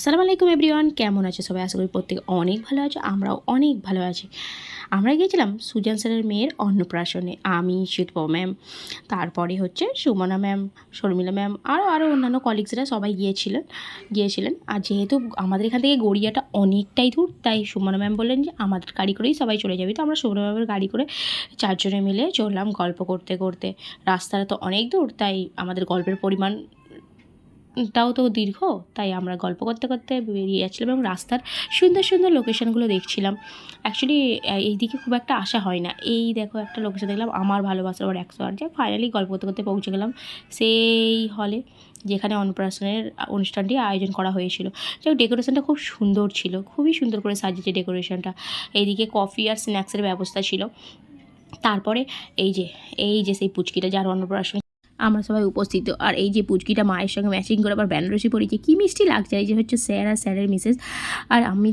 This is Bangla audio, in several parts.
আসসালামু আলাইকুম এভরিওয়ান, কেমন আছে সবাই? আশা করি প্রত্যেকে অনেক ভালো আছে, আমরাও অনেক ভালো আছি। আমরা গিয়েছিলাম সুজান স্যারের মেয়ের অন্নপ্রাশনে, আমি, শিল্প ম্যাম, তারপরে হচ্ছে সুমনা ম্যাম, শর্মিলা ম্যাম আরও আরও অন্যান্য কলিগসরা সবাই গিয়েছিলেন গিয়েছিলেন। আর যেহেতু আমাদের এখান থেকে গড়িয়াটা অনেকটাই দূর, তাই সুমনা ম্যাম বললেন যে আমাদের গাড়ি করেই সবাই চলে যাবে। তো আমরা সুমনা ম্যামের গাড়ি করে চারজনে মিলে চললাম গল্প করতে করতে। রাস্তাটা তো অনেক দূর, তাই আমাদের গল্পের পরিমাণ টাও তো দীর্ঘ, তাই আমরা গল্প করতে করতে বেরিয়ে যাচ্ছিলাম এবং রাস্তার সুন্দর সুন্দর লোকেশনগুলো দেখছিলাম। অ্যাকচুয়ালি এইদিকে খুব একটা আশা হয় না। এই দেখো একটা লোকেশন দেখলাম, আমার ভালোবাসার ওর একশো আট। যাই ফাইনালি গল্প করতে করতে পৌঁছে গেলাম সেই হলে যেখানে অন্নপ্রাশনের অনুষ্ঠানটি আয়োজন করা হয়েছিল। যাই ডেকোরেশনটা খুব সুন্দর ছিল, খুবই সুন্দর করে সাজিয়েছে ডেকোরেশনটা এইদিকে কফি আর স্ন্যাক্সের ব্যবস্থা ছিল। তারপরে এই যে এই যে সেই পুচকিটা যার অন্নপ্রাশন আমরা সবাই উপস্থিত। আর এই যে পুচকিটা মায়ের সঙ্গে ম্যাচিং করে আবার বেনারসি পরেছে কী মিষ্টি লাগছে এই যে হচ্ছে স্যার আর স্যারের মিসেস আর আমি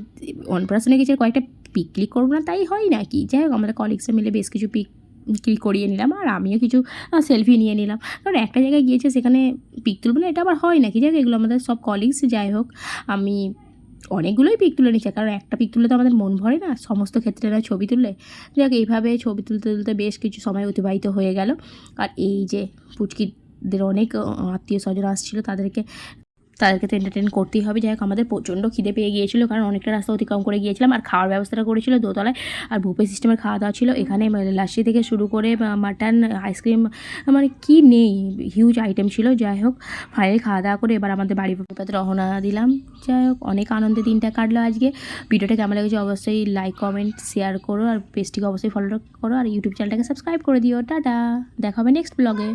অন্নপ্রাশনে গেছি কয়েকটা পিক ক্লিক করব না, তাই হয় নাকি যাই হোক, আমাদের কলিগসে মিলে বেশ কিছু পিক ক্লিক করিয়ে নিলাম আর আমিও কিছু সেলফি নিয়ে নিলাম। কারণ একটা জায়গায় গিয়েছে সেখানে পিক তুলবো না, এটা আবার হয় নাকি যাই হোক, এগুলো আমাদের সব কলিগস যাই হোক, আমি অনেকগুলোই পিক তুলে নিচ্ছে কারণ একটা পিক তুলে তো আমাদের মন ভরে না, সমস্ত ক্ষেত্রে না ছবি তুললে। যাক এইভাবে ছবি তুলতে তুলতে বেশ কিছু সময় অতিবাহিত হয়ে গেল। আর এই যে পুচকিদের অনেক আত্মীয় স্বজন আসছিল তাদেরকে তাদেরকে তো এন্টারটেন করতেই হবে। যাই হোক, আমাদের প্রচণ্ড খিদে পেয়ে গিয়েছিল কারণ অনেকটা রাস্তা অতিক্রম করে গিয়েছিলাম আর খাওয়ার ব্যবস্থাটা করেছিল দোতলায় আর বুফে সিস্টেমের খাওয়া দাওয়া ছিল। এখানে লাসি থেকে শুরু করে মাটন আইসক্রিম মানে কি নেই হিউজ আইটেম ছিল। যাই হোক ফাইনালি খাওয়া দাওয়া করে এবার আমাদের বাড়ি পথে রহনা দিলাম। যাই হোক, অনেক আনন্দে দিনটা কাটলো আজকে। ভিডিওটা কেমন লেগেছে অবশ্যই লাইক কমেন্ট শেয়ার করো আর পেজটিকে অবশ্যই ফলো করো আর ইউটিউব চ্যানেলটাকে সাবস্ক্রাইব করে দিও। টাটা, দেখা হবে নেক্সট ব্লগে